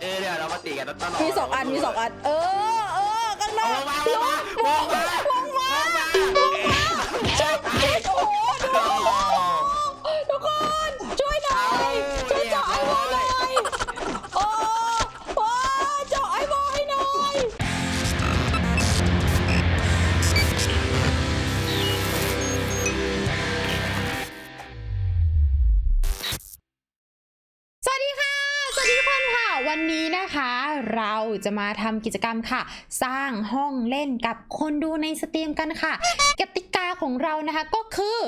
เออเนี่ยเรามาตีกันตลอดมีสองอันมีสองอัน เออเออข้างนอเอากมาวงางมาวางวางวางวางช่วยโอ้โหดู วันนี้นะคะเราจะมาทำกิจกรรมค่ะ สร้างห้องเล่นกับคนดูในสตรีมกันค่ะกติกาของเรานะคะก็คือ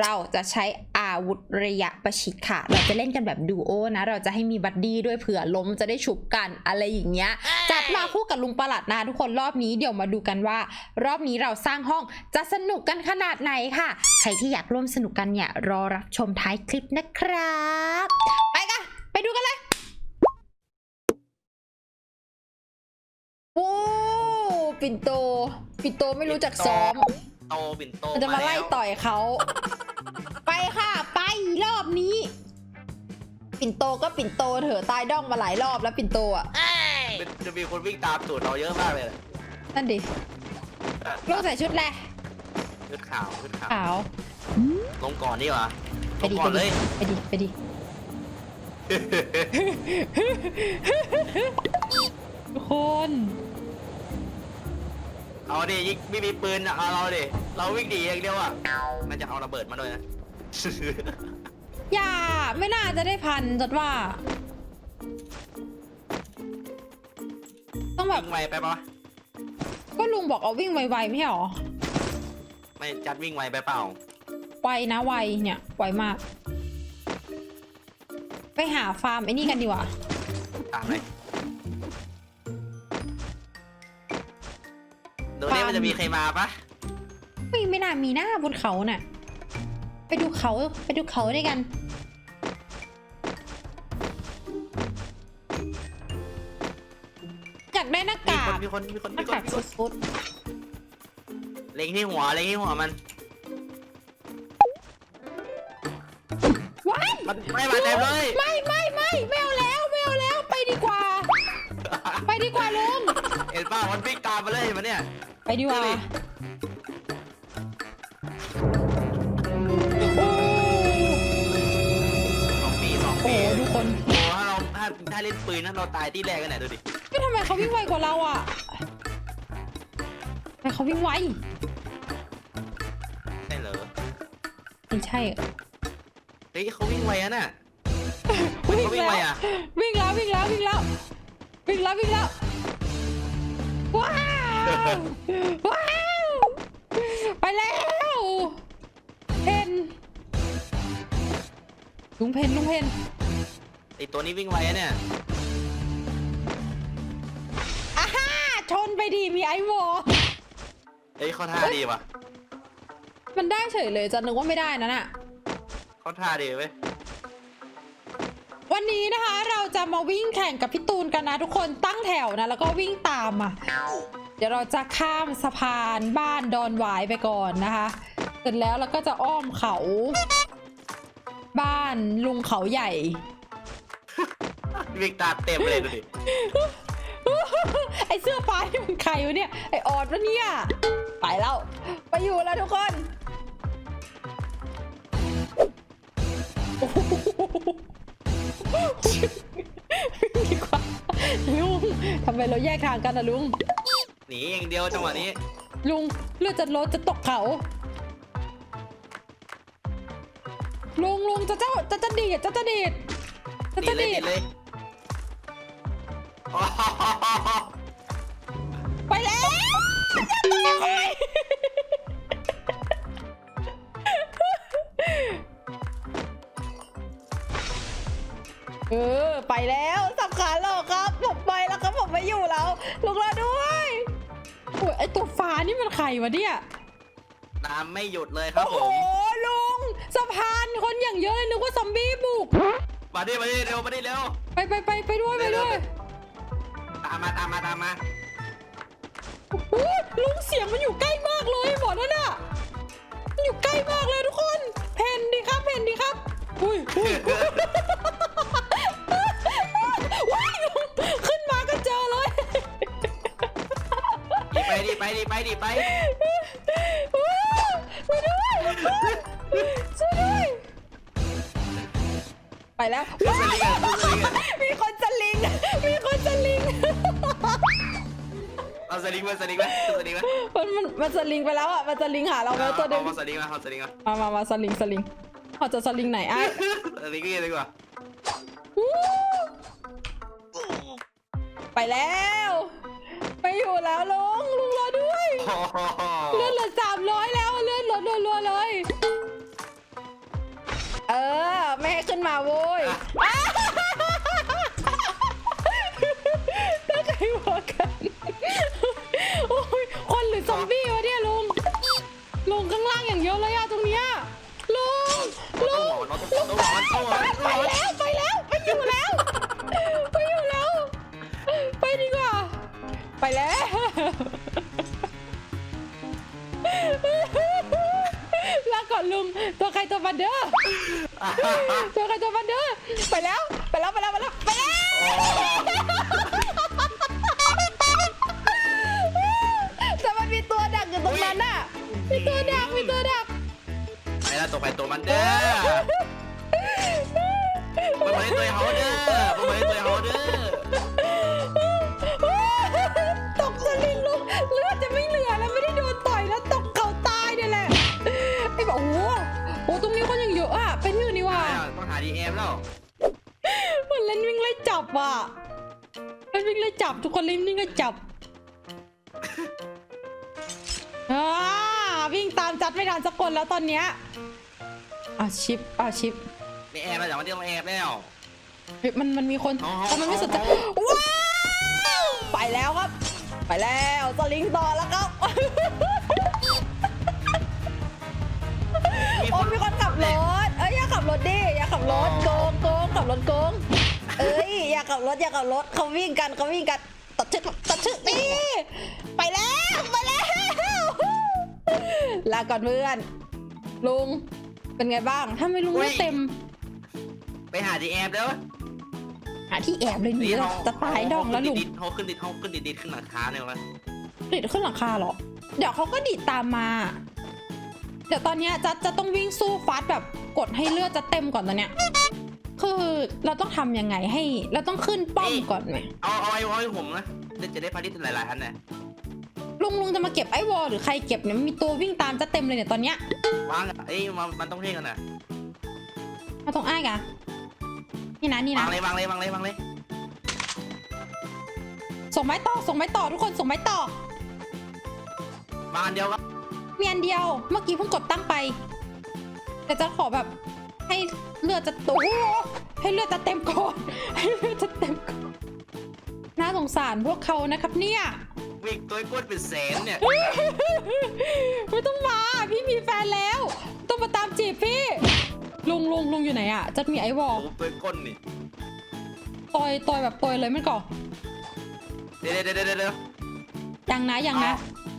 เราจะใช้อาวุธระยะประชิดค่ะ เราจะเล่นกันแบบดูโอนะ เราจะให้มีบัดดี้ด้วยเผื่อล้มจะได้ฉุบกันอะไรอย่างเงี้ย จัดมาคู่กับลุงประหลัดนะทุกคนรอบนี้เดี๋ยวมาดูกันว่า รอบนี้เราสร้างห้องจะสนุกกันขนาดไหนค่ะ ใครที่อยากร่วมสนุกกันเนี่ยรอรับชมท้ายคลิปนะครับ ปิ่นโต ปิ่นโตไม่รู้จักซ้อม โตปิ่นโตมันจะมาไล่ต่อยเขา ไปค่ะ ไปรอบนี้ ปิ่นโตก็ปิ่นโตเถอะตายด้องมาหลายรอบแล้วปิ่นโตอะจะมีคนวิ่งตามตูดเราเยอะมากเลยนั่นดิลูกใส่ชุดแหละชุดขาวชุดขาว ขาว ลงก่อนนี่หวะไปลงดิก่อนไปเลดิยไปดิไปดิทุกคน เอาดิยิงไม่มีปืนอะเอาเราดิเราวิ่งดีอย่างเดียวอะมันจะเอาระเบิดมาด้วยนะ อย่าไม่น่าจะได้พันจัดว่า ต้องแบบวิ่งไวไปปะก็ลุงบอกเอาวิ่งไวๆไม่ใช่หรอไม่จัดวิ่งไวไปเปล่า ไวนะไวเนี่ยไวมาก ไปหาฟาร์มไอ้นี่กันดีกว่าตามเลย มันจะมีใครมาปะไม่ไม่น่ามีหน้าบนเขาน่ะ ไปดูเขาไปดูเขาด้วยกัน อยากได้หน้ามีกาคนกมีคนมีคนหมีน้าคนกากมีคนสุดเล็งที่หัวเล็งที่หัวมัน ๆว้าย มันไม่มาเต็มเลยไม่ไม่ไม่ไม่เอาแล้วไม่เอาแล้วไปดีกว่า ไปดีกว่าลุงเห็นป่ะมันวิ่งตามมาเลยมันเนี่ย ไปดีกว่าดูดิโอ้สองปีสองโหปีทุกคน โอ้ถ้าเราถ้าถ้าเล่นปืนนะเราตายที่แรกกันไหนดูดิไม่ทำไมเขาวิ่งไวกว่าเราอะทำไมเขาวิ่งไวใช่เหรอไม่ใช่เฮ้ยเขาวิ่งไวอะน่ะวิ่งเขาวิ่งแล้ไววอะ วิ่งแล้ววิ่งแล้ววิ่งแล้ววิ่งแล้ววิ่งแล้วว้า วว้าวไปแล้วเพนลุงเพนลุงเพนไอตัวนี้วิ่งไวอะเนี่ยอ่าฮ่าชนไปดีมีไอวอลเฮ้ยเขาท่าดีว่ะมันได้เฉยเลยจะนึกว่าไม่ได้นะน่ะเขาท่าดีเว้ยวันนี้นะคะเราจะมาวิ่งแข่งกับพี่ตูนกันนะทุกคนตั้งแถวนะ แล้วก็วิ่งตามอะ เดี๋ยวเราจะข้ามสะพานบ้านดอนหวายไปก่อนนะคะ เสร็จแล้วเราก็จะอ้อมเขา บ้านลุงเขาใหญ่ วิ่งตามเต็มเลยดูดิไอเสื้อฟ้านี่มันใครวะเนี่ย ไอออดวะเนี่ย ไปแล้ว ไปอยู่แล้วทุกคนโอ้โหดีกว่าลุงทำไมเราแยกทางกันนะลุง หนีอย่างเดียวจังหวะนี้ ลุงเลือดจะลดจะตกเขา ลุงลุงจะเจ้าจะจะดีดจะจะดีดจะหนีจะเลยดีหนีดเลยโอ้โหไปแล้วจะตายเออไปแล้วสับขาหลอกครับผมไปแล้วครับผมไม่อยู่แล้วลุงรอด้วย โอ้ยไอตัวฟ้านี่มันใครวะเนี่ย น้ำไม่หยุดเลยครับโอ้ผโห ม ลุงสะพานคนอย่างเยอะเลยนึกว่าซอมบี้บุก มาดิมาดิเร็วมาดิเร็ว ไปไปไปไปด้วยไปด้วยตามมาตามมาตามมา โอ้ยลุงเสียงมันอยู่ใกล้มากเลยหมอนั่นน่ะมันอยู่ใกล้มากเลยทุกคน เพนดีครับเพนดีครับ อุ้ยอุ้ยว้ ลิงมาสลิงมาขึ้นสลิงมามันมันมันสลิงไปแล้วอะมันสลิงหาเราไปแล้วตัวเดิเอามมาสลิงมาเอาสลิงมามามามาสลิงสลิงเขาจะสลิงไหนไอ้สลิงก็ยังดีกว่าวู้ไปแล้วไปอยู่แล้วลุงลุงรอด้วยโอ้โหเลื่อนเหลือสามร้อยแล้วเลื่อนลดรัวๆเลย เออ ไม่ให้ขึ้นมาโว้ย อซอมบี้วะเนี่ยลุงลุงข้างล่างอย่างเยอะเลยอะตรงเนี้ยลุงลุงต้องไปแล้วไปแล้วไปอยู่แล้วไปอยู่แล้ว ไปดีกว่า ไปแล้วลาก่อนลุงตัวใครตัวมันเด้อตัวใครตัวมันเด้อไปแล้ว บทุกคนเล่นวิ่งไล่จับอ่าวิ่งตามจัดไม่ทันสักคนแล้วตอนเนี้ยอาชิปอาชิปมีแอบแล้วอย่างมันเดียวมาแอบแล้ว เฮ้ยมันมันมีคนอ๋อแต่มันไม่สนใจอ๋อว้าวไปแล้วครับ ไปแล้วสลิงต่อแล้วครับมีคโอ้นมีคนขับรถ เอ้ยอย่าขับรถดิ อย่าขับรถโกงโกงขับรถโกง เอ้ยอย่าขับรถอย่าขับรถเขาวิ่งกันเขาวิ่งกันตัดชึกตัดชึกนี่ไปแล้วไปแล้วลาก่อนเพื่อนลุงเป็นไงบ้าง ถ้าไม่ลุงไม่เต็ม ไปหาดีเอ็มแล้วหาที่แอบเลยหนีเลยจะตายดองแล้วลุงเขาขึ้นดิดเขาขึ้นดิดดิดขึ้นหลังคาเนี่ยวะดิดขึ้นหลังคาเหรอ เดี๋ยวเขาก็ดิดตามมา เดี๋ยวตอนเนี้ยจะจะต้องวิ่งสู้ฟัดแบบกดให้เลือดจะเต็มก่อนตอนเนี้ย คือเราต้องทำยังไงให้ เราต้องขึ้นป้อมก่อนไหมเอาเอาไอ้วอลให้ผมนะจะได้พาริสหลายๆอันนะลุงลุงจะมาเก็บไอ้วอลหรือใครเก็บเนี่ยมันมีตัววิ่งตามจะเต็มเลยเนี่ยตอนเนี้ยวางเอ้ยมันมันต้องเท่กันนะมาตรงอ้ายกะนี่นะนี่วานะงเลยวางเลยวางเลยวางเลยส่งไม้ต่อส่งไม้ต่อทุกคนส่งไม้ต่อวางอันเดียวก็มีอันเดียว เมื่อกี้เพิ่งกดตั้งไป แต่จะขอแบบ ให้เลือดจะโอ้โหให้เลือดจะเต็มก่อนให้เลือดจะเต็มก่อนน่าสงสารพวกเขานะครับเนี่ย วิ่งตัวก้นเป็นแสนเนี่ย ไม่ต้องมา พี่มีแฟนแล้ว ต้องมาตามจีบพี่ ลุงลุงลุงอยู่ไหนอะจะมีไอวอลผมตัวก้นนี่ต่อยต่อยแบบต่อยเลยไม่ก่อนเดี๋ยวเดี๋ยวเดี๋ยวเดี๋ยวยังนะยังนะ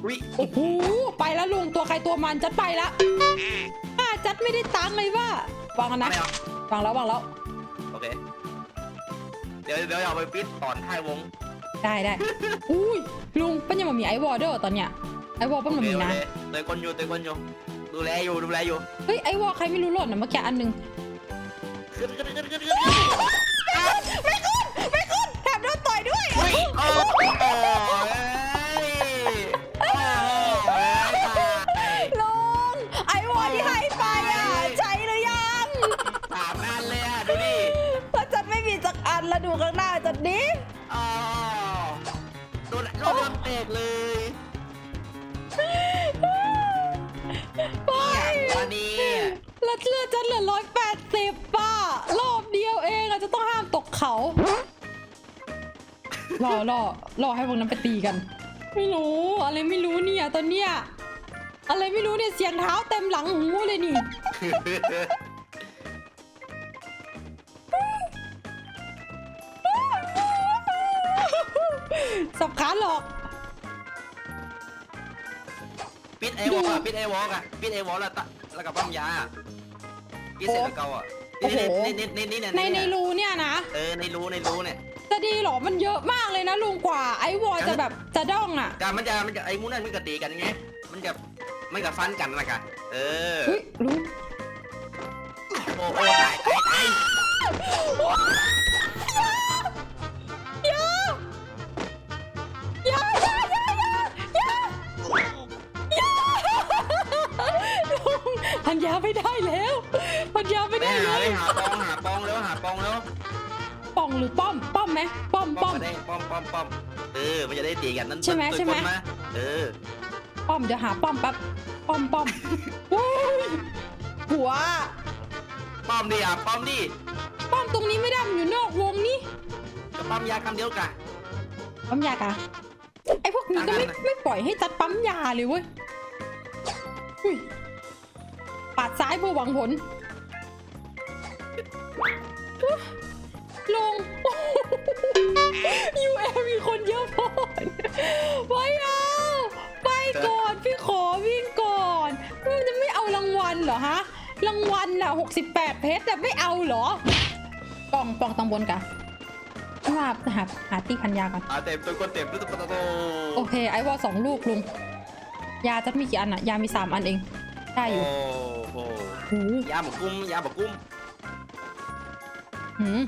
วิโอ้โหไปแล้วลุงตัวใครตัวมันจัดไปละอ่าจัดไม่ได้ตังค์เลยว่า วางกันนะ ไม่เอาวางแล้ววางแล้ว โอเค เดี๋ยวเดี๋ยวเอาไปปิดตอนท้ายวงได้ได้ อุ้ยลุงเป็นยังมามีไอวอลเด้อตอนเนี้ย ไอวอลเป็นมามีนะตัวก้นอยู่ตัวก้นอยู่ ดูแลอยู่ดูแลอยู่ เฮ้ยไอวอลใครไม่รู้หล่นนะเมื่อกี้อันหนึง ขึ้นขึ้นขึ้นขึ้นขึ้น เขารอรอรอให้พวกนั้นไปตีกัน ไม่รู้อะไรไม่รู้เนี่ยตอนเนี้ยอะไรไม่รู้เนี่ยเสียงเท้าเต็มหลังหูเลยนี่ สับขาหลอก ปิดไอวอลอะปิดไอวอลอะปิดไอวอลแล้วตะแล้วกับปั๊มยาปิดเสร็จแล้วเก่าอะ นี่นี่นี่นี่นี่ในในรูเนี่ยนะ เออในรู้ในรู้เนี่ยจะดีเหรอ มันเยอะมากเลยนะลุงกว่า ไอ้วอลจะแบบจะด้องอะการมันจะมันจะไอ้มูนั่นมันก็ตีกันไงมันจะมันก็ฟันกันนะกะเออเฮ้ยลุงโอ้โหตายตายตาย ปัญญาไม่ไปได้เลหายไปหาปองหาปองแล้วหาปองแล้วป่องหรือป้อมป้อมไหมป้อมป้ป้ออมมมาได้ป้อมป้อมป้อมเออมันจะได้ตีกันนั่นใช่ไหมตัวใช่ไหม คนาเออป้อมเดี๋ยวหาป้อมแป๊บป้อมป้อมโอ้ยหัวป้อมดิอะป้อมดิป้อมตรงนี้ไม่ได้มันอยู่นอกวงนี่กับป้อมยาคำเดียวกัน ปั๊มยากะไอพวกนี้ก็ไม่ตามนั้นนะ ไม่ปล่อยให้ตัดปั๊มยาเลยเว้ยอุ้ย ปาดซ้ายเพื่อหวังผลอุ๊ยลงยูเอมีคนเยอะพอไม่เอาไปก่อนพี่ขอวิ่งก่อนมันจะไม่เอารางวัลเหรอฮะ รางวัลน่ะ68 เพชรแต่ไม่เอาเหรอปองปองตังบนกะว่าหาหาตีพันยากันอ่าเต็มตัวคนเต็มตัวตัวตัวโอเคไอวอลสองลูกลุงยาจะมีกี่อันอะยามีสามอันเอง ได้อยู่โอ้โหหู ยาหมกกุ้มยาหมกกุ้มหืม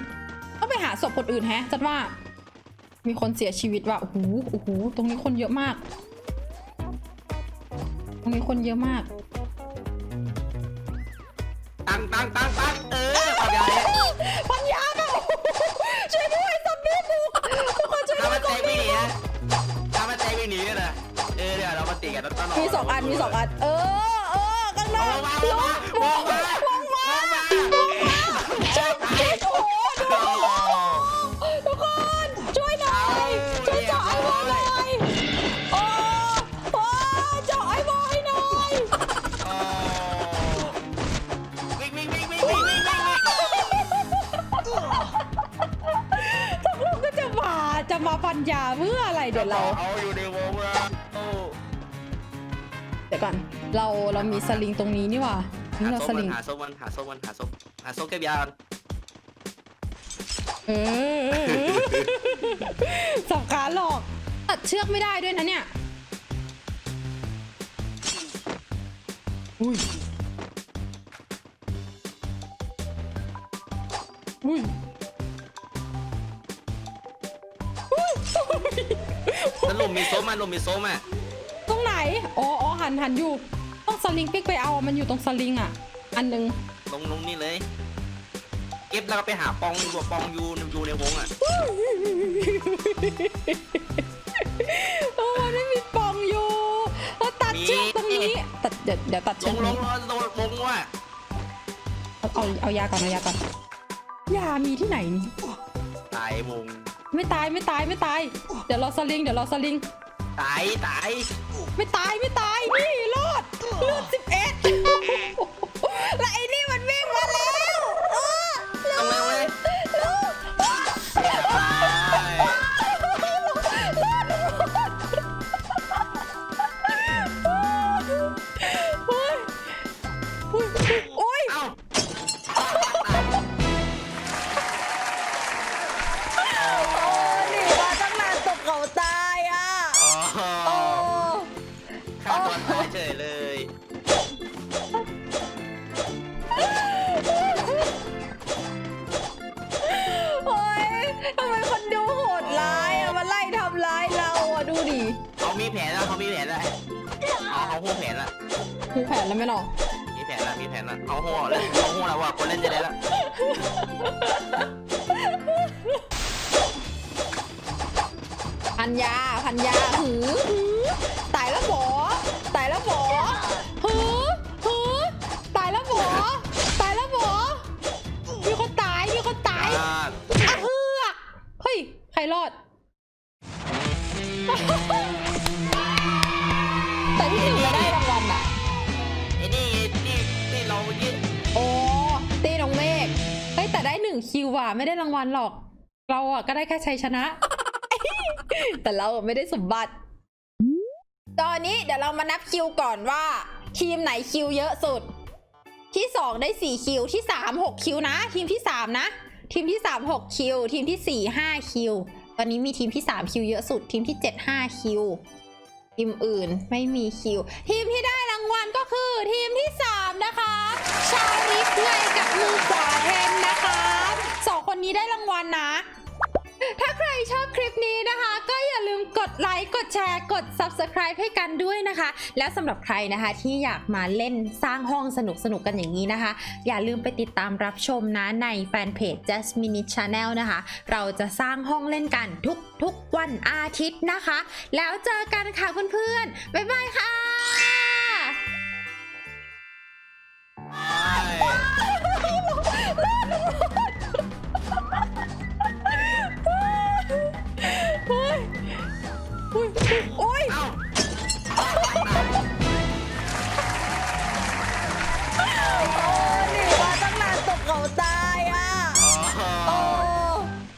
ต้องไปหาศพคนอื่นแฮะจัดว่า มีคนเสียชีวิตว่ะโอ้โหโอ้โหตรงนี้คนเยอะมาก ตรงนี้คนเยอะมาก ตังตังตังตังเออปัญญาเนี่ยพันยาเปล่าช่วยด้วยซอมบี้บุกทุกคนช่วยถ้าด้วมัยนแตกไม่หนีนะถ้ามันแตกไม่หนีนะเออเดี๋ยวเรามาตีกันต้นมีสองอันมีสองอันเออ เออข้างหมาลงมาลงมาลงมาเอามาช่วยโอ้โหดูทุกคนช่วยหน่อยช่วยเจาะไอวอหน่อยโอ้โอ้เจาะไอวอให้หน่อยวิ่งวิ่งวิ่งวิ่งวิ่งวิ่งวิ่งทุกคนก็จะมาจะมาพันยาเพื่ออะไรเดี๋ยวเรา เอาอยู่ในวง เราเรามีสลิงตรงนี้นี่หว่านี่หาเราโซสมัลินง หาโซมันหาโซมันหาโซหาโซเก็บยาเออสับขาหลอก ตัดเชือกไม่ได้ด้วยนะเนี่ย อุ้ย อุ้ยอุ้ยแล้วลมมีโซมันลมมีโซมอะตรงไหน อ๋ออ๋อหันหันอยู่ต้อง สลิงปิ๊กไปเอามันอยู่ตรงสลิงอะ อันหนึ่งลงลงนี่เลย เก็บแล้วก็ไปหาปองตัวปองอยู่อยู่ในวงอะโอ้มันไม่มีปล่องอยู่เราตัดเชือกตรงนี้ตัดเดี๋ยวเดี๋ยวตัดลเชือกงตรงลนี้งลงลงว่ะเอาเอาเอายาก่อนเอายาก่อนยามีที่ไหนนี่ตายวงไม่ตายไม่ตายไม่ตาย เดี๋ยวเราสลิงเดี๋ยวเราสลิง ตายตายไม่ตายไม่ตายนี่รอด เลือดสิบเอ็ด มีแผนแล้วเขามีแผนแล้วเอาเขาหัวแผนละมีแผนแล้วไหมหรอมีแผนละมีแผนละเอาหัวเลยเอาหัวแล้วว่าคนเล่นจะได้ละพันยาพันยาหือหือตายแล้วหมอตายแล้วหมอหือหือตายแล้วหมอตายแล้วหมอมีคนตายมีคนตายอ่าอะเฮือกเฮ้ยใครรอด แต่ที่หนึ่งเราได้รางวัลอะไอ้นี่ที่ที่เราเมื่อกี้โอ้ตีน้องเมฆเฮ้ยแต่ได้หนึ่งคิวว่ะไม่ได้รางวัลหรอก เราอะก็ได้แค่ชัยชนะ แต่เราอะไม่ได้สมบัติ ตอนนี้เดี๋ยวเรามานับคิวก่อนว่า ทีมไหนคิวเยอะสุด ที่สองได้สี่คิวที่สามหกคิวนะ ทีมที่สามนะ ทีมที่สามหกคิว ทีมที่สี่ห้าคิว ตอนนี้มีทีมที่สามคิวเยอะสุด ทีมที่เจ็ดห้าคิว ทีมอื่นไม่มีคิว ทีมที่ได้รางวัลก็คือทีมที่ 3 นะคะ ชาลิฟเลยกับมือขวาเทนนะคะสองคนนี้ได้รางวัลนะ ถ้าใครชอบคลิปนี้นะคะ ก็อย่าลืมกดไลค์กดแชร์กด Subscribe ให้กันด้วยนะคะ และสำหรับใครนะคะที่อยากมาเล่นสร้างห้องสนุกๆกันอย่างนี้นะคะ อย่าลืมไปติดตามรับชมนะในแฟนเพจ Jasmine Channel นะคะ เราจะสร้างห้องเล่นกันทุกๆวันอาทิตย์นะคะ แล้วเจอกันค่ะเพื่อนๆ บ๊ายบายค่ะ